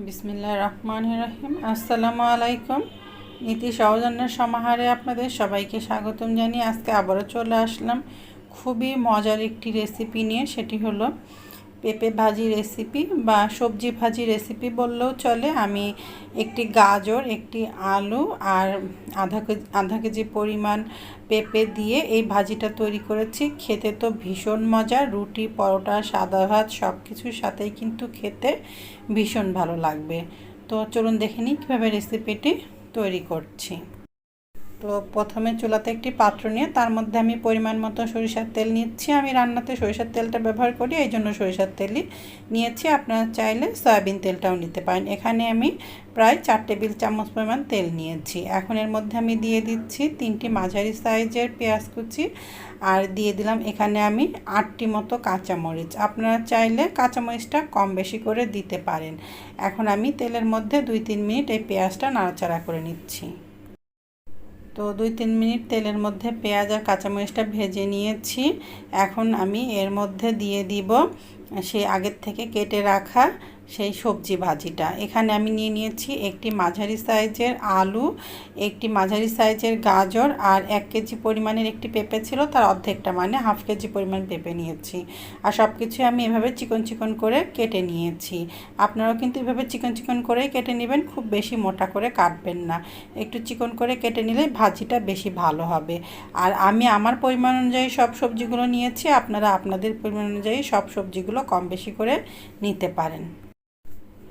বিসমিল্লাহ রহমান রহিম আসসালামু আলাইকুম নীতি সৌজন্যের সমাহারে আপনাদের সবাইকে স্বাগতম জানিয়ে আজকে আবারও চলে আসলাম। খুবই মজার একটি রেসিপি নিয়ে, সেটি হলো পেঁপে ভাজি রেসিপি বা সবজি ভাজি রেসিপি বললেও চলে। আমি একটি গাজর, একটি আলু আর আধা কেজি আধা কেজি পরিমাণ পেঁপে দিয়ে এই ভাজিটা তৈরি করেছি। খেতে তো ভীষণ মজা, রুটি, পরোটা, সাদা ভাত সব কিছুর সাথেই কিন্তু খেতে ভীষণ ভালো লাগবে। তো চলুন দেখে নিই কীভাবে রেসিপিটি তৈরি করছি। তো প্রথমে চুলাতে একটি পাত্র নিয়ে তার মধ্যে আমি পরিমাণ মতো সরিষার তেল নিচ্ছি। আমি রান্নাতে সরিষার তেলটা ব্যবহার করি, এই জন্য সরিষার তেলই নিয়েছি। আপনারা চাইলে সয়াবিন তেলটাও নিতে পারেন। এখানে আমি প্রায় চার টেবিল চামচ পরিমাণ তেল নিয়েছি। এখন এর মধ্যে আমি দিয়ে দিচ্ছি তিনটি মাঝারি সাইজের পেঁয়াজ কুচি আর দিয়ে দিলাম এখানে আমি আটটি মতো কাঁচামরিচ। আপনারা চাইলে কাঁচামরিচটা কম বেশি করে দিতে পারেন। এখন আমি তেলের মধ্যে দুই তিন মিনিট এই পেঁয়াজটা নাড়াচাড়া করে নিচ্ছি। তো দুই তিন মিনিট তেলের মধ্যে পেঁয়াজ আর কাঁচামরিচটা ভেজে নিয়েছি। এখন আমি এর মধ্যে দিয়ে দিব সেই আগের থেকে কেটে রাখা সেই সবজি ভাজিটা। এখানে আমি নিয়ে নিয়েছি একটি মাঝারি সাইজের আলু, একটি মাঝারি সাইজের গাজর আর এক কেজি পরিমাণের একটি পেঁপে ছিল, তার অর্ধেকটা মানে হাফ কেজি পরিমাণ পেঁপে নিয়েছি। আর সব কিছু আমি এভাবে চিকন চিকন করে কেটে নিয়েছি। আপনারাও কিন্তু এভাবে চিকন চিকন করেই কেটে নেবেন, খুব বেশি মোটা করে কাটবেন না। একটু চিকন করে কেটে নিলে ভাজিটা বেশি ভালো হবে। আর আমি আমার পরিমাণ অনুযায়ী সব সবজিগুলো নিয়েছি, আপনারা আপনাদের পরিমাণ অনুযায়ী সব সবজিগুলো কম বেশি করে নিতে পারেন।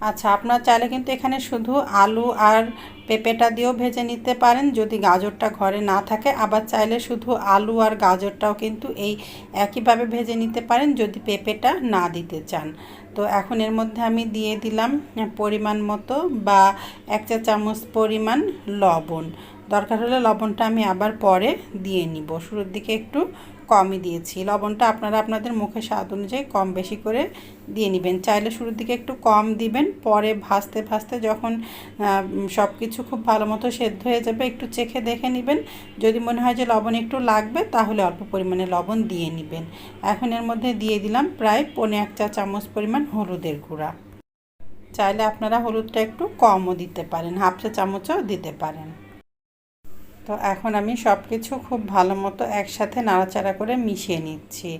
আচ্ছা আপনার চাইলে কিন্তু এখানে শুধু আলু আর পেঁপেটা দিয়েও ভেজে নিতে পারেন, যদি গাজরটা ঘরে না থাকে। আবার চাইলে শুধু আলু আর গাজরটাও কিন্তু এই একইভাবে ভেজে নিতে পারেন, যদি পেঁপেটা না দিতে চান। তো এখন এর মধ্যে আমি দিয়ে দিলাম পরিমাণ মতো বা এক চা চামচ পরিমাণ লবণ। দরকার হলে লবণটা আমি আবার পরে দিয়ে নিব। শুরুর দিকে একটু কমই দিয়েছি। লবণটা আপনারা আপনাদের মুখে স্বাদ অনুযায়ী কম বেশি করে দিয়ে নেবেন। চাইলে শুরুর দিকে একটু কম দিবেন, পরে ভাজতে ভাজতে যখন সব কিছু খুব ভালো মতো সেদ্ধ হয়ে যাবে, একটু চেখে দেখে নেবেন। যদি মনে হয় যে লবণ একটু লাগবে, তাহলে অল্প পরিমাণে লবণ দিয়ে নেবেন। এখন এর মধ্যে দিয়ে দিলাম প্রায় পনে এক চা চামচ পরিমাণ হলুদের গুঁড়া। চাইলে আপনারা হলুদটা একটু কমও দিতে পারেন, হাফ চা চামচও দিতে পারেন। তো এখন আমি সব কিছু খুব ভালো মতো একসাথে নাড়াচাড়া করে মিশিয়ে নিচ্ছি।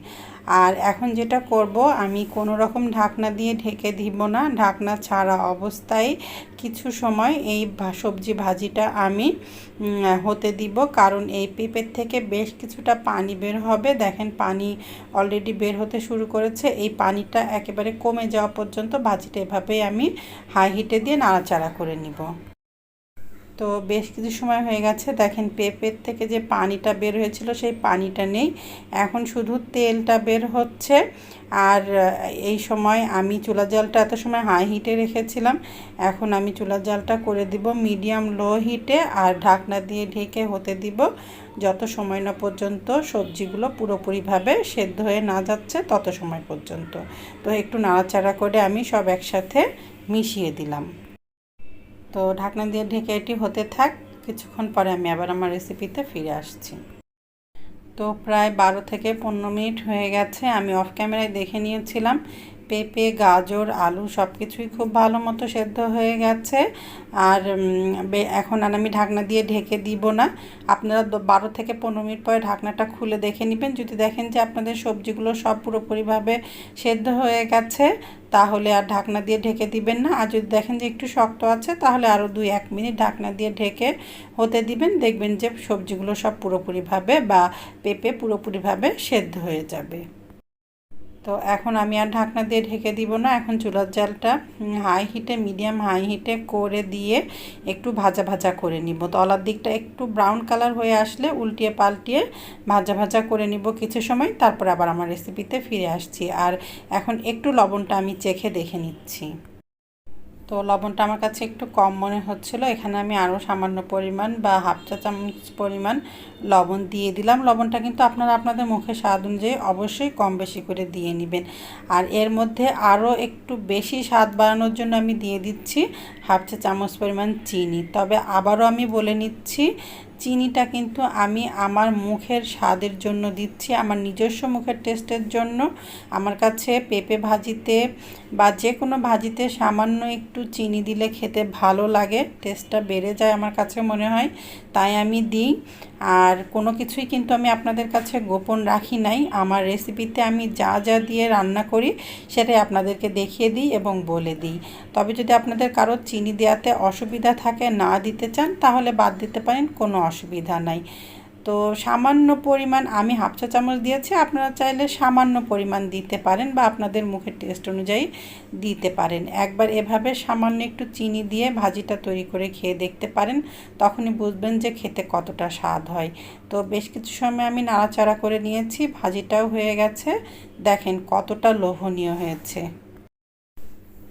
আর এখন যেটা করব, আমি কোনো রকম ঢাকনা দিয়ে ঢেকে দিব না। ঢাকনা ছাড়া অবস্থায় কিছু সময় এই সবজি ভাজিটা আমি হতে দিব। কারণ এই পেঁপের থেকে বেশ কিছুটা পানি বের হবে। দেখেন পানি অলরেডি বের হতে শুরু করেছে। এই পানিটা একেবারে কমে যাওয়া পর্যন্ত ভাজিটা এভাবেই আমি হাই হিটে দিয়ে নাড়াচাড়া করে নিব। তো বেশ কিছু সময় হয়ে গেছে। দেখেন পেঁপের থেকে যে পানিটা বের হয়েছিল, সেই পানিটা নেই। এখন শুধু তেলটা বের হচ্ছে। আর এই সময় আমি চুলা জলটা এত সময় হাই হিটে রেখেছিলাম। এখন আমি চুলা জলটা করে দিব মিডিয়াম লো হিটে আর ঢাকনা দিয়ে ঢেকে হতে দিব। যত সময় না পর্যন্ত সবজিগুলো পুরোপুরিভাবে সেদ্ধ হয়ে না যাচ্ছে, তত সময় পর্যন্ত। তো একটু নাড়াচাড়া করে আমি সব একসাথে মিশিয়ে দিলাম। তো ঢাকনা দিয়ে ঢেকে এটি হতে থাক। কিছুক্ষণ পরে আমি আবার আমার রেসিপিতে ফিরে আসছি। তো প্রায় বারো থেকে পনেরো মিনিট হয়ে গেছে। আমি অফ ক্যামেরায় দেখে নিয়েছিলাম। পেঁপে, গাজর, আলু সব কিছুই খুব ভালো মতো সেদ্ধ হয়ে গেছে। আর এখন আর আমি ঢাকনা দিয়ে ঢেকে দিব না। আপনারা বারো থেকে পনেরো মিনিট পরে ঢাকনাটা খুলে দেখে নেবেন। যদি দেখেন যে আপনাদের সবজিগুলো সব পুরোপুরিভাবে সেদ্ধ হয়ে গেছে, তাহলে আর ঢাকনা দিয়ে ঢেকে দিবেন না। আর যদি দেখেন যে একটু শক্ত আছে, তাহলে আরও দুই, এক মিনিট ঢাকনা দিয়ে ঢেকে হতে দিবেন। দেখবেন যে সবজিগুলো সব পুরোপুরিভাবে বা পেঁপে পুরোপুরিভাবে সেদ্ধ হয়ে যাবে। তো এখন আমি আর ঢাকনা দিয়ে ঢেকে দিব না, এখন চুলার জালটা হাই হিটে মিডিয়াম হাই হিটে করে দিয়ে একটু ভাজা ভাজা করে নিব। তলার দিকটা একটু ব্রাউন কালার হয়ে আসলে উল্টিয়ে পাল্টিয়ে ভাজা ভাজা করে নিব কিছু সময়, তারপর আবার আমার রেসিপিতে ফিরে আসছি। আর এখন একটু লবণটা আমি চেখে দেখে নিচ্ছি। তো লবণটা আমার কাছে একটু কম মনে হচ্ছিল। এখানে আমি আরও সামান্য পরিমাণ বা হাফ চা চামচ পরিমাণ লবণ দিয়ে দিলাম। লবণটা কিন্তু আপনারা আপনাদের মুখে স্বাদ অনুযায়ী অবশ্যই কম বেশি করে দিয়ে নেবেন। আর এর মধ্যে আরও একটু বেশি স্বাদ বাড়ানোর জন্য আমি দিয়ে দিচ্ছি হাফ চা চামচ পরিমাণ চিনি। তবে আবারও আমি বলে নিচ্ছি চিনিটা কিন্তু আমি আমার মুখের স্বাদের জন্য দিচ্ছি, আমার নিজস্ব মুখের টেস্টের জন্য। আমার কাছে পেঁপে ভাজিতে বা যে কোনো ভাজিতে সামান্য একটু চিনি দিলে খেতে ভালো লাগে টেস্টটা বেড়ে যায় আমার কাছে মনে হয়, তাই আমি দিই। আর কোনো কিছুই কিন্তু আমি আপনাদের কাছে গোপন রাখি নাই, আমার রেসিপিতে আমি যা যা দিয়ে রান্না করি সেটাই আপনাদেরকে দেখিয়ে দিই এবং বলে দিই। তবে যদি আপনাদের কারও চিনি দেওয়াতে অসুবিধা থাকে, না দিতে চান, তাহলে বাদ দিতে পারেন, কোনো অসুবিধা নাই। তো সামান্য পরিমাণ আমি হাফ চা চামচ দিয়েছি, আপনারা চাইলে সামান্য পরিমাণ দিতে পারেন বা আপনাদের মুখের টেস্ট অনুযায়ী দিতে পারেন। একবার এভাবে সামান্য একটু চিনি দিয়ে ভাজিটা তৈরি করে খেয়ে দেখতে পারেন, তখনই বুঝবেন যে খেতে কতটা স্বাদ হয়। তো বেশ কিছু সময় আমি নাড়াচাড়া করে নিয়েছি, ভাজিটাও হয়ে গেছে। দেখেন কতটা লোভনীয় হয়েছে।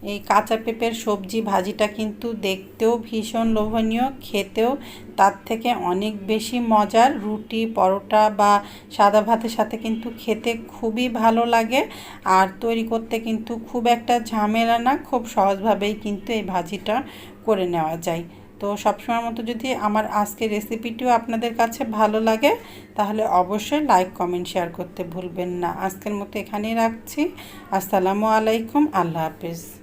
এই কাঁচা পেঁপের সবজি ভাজিটা কিন্তু দেখতেও ভীষণ লোভনীয়, খেতেও তার থেকে অনেক বেশি মজার। রুটি, পরোটা বা সাদা ভাতের সাথে কিন্তু খেতে খুবই ভালো লাগে আর তৈরি করতে কিন্তু খুব একটা ঝামেলা না, খুব সহজভাবেই কিন্তু এই ভাজিটা করে নেওয়া যায়। তো সবসময় মতো যদি আমার আজকের রেসিপিটিও আপনাদের কাছে ভালো লাগে, তাহলে অবশ্যই লাইক, কমেন্ট, শেয়ার করতে ভুলবেন না। আজকের মতো এখানেই রাখছি। আসসালামু আলাইকুম, আল্লাহ হাফিজ।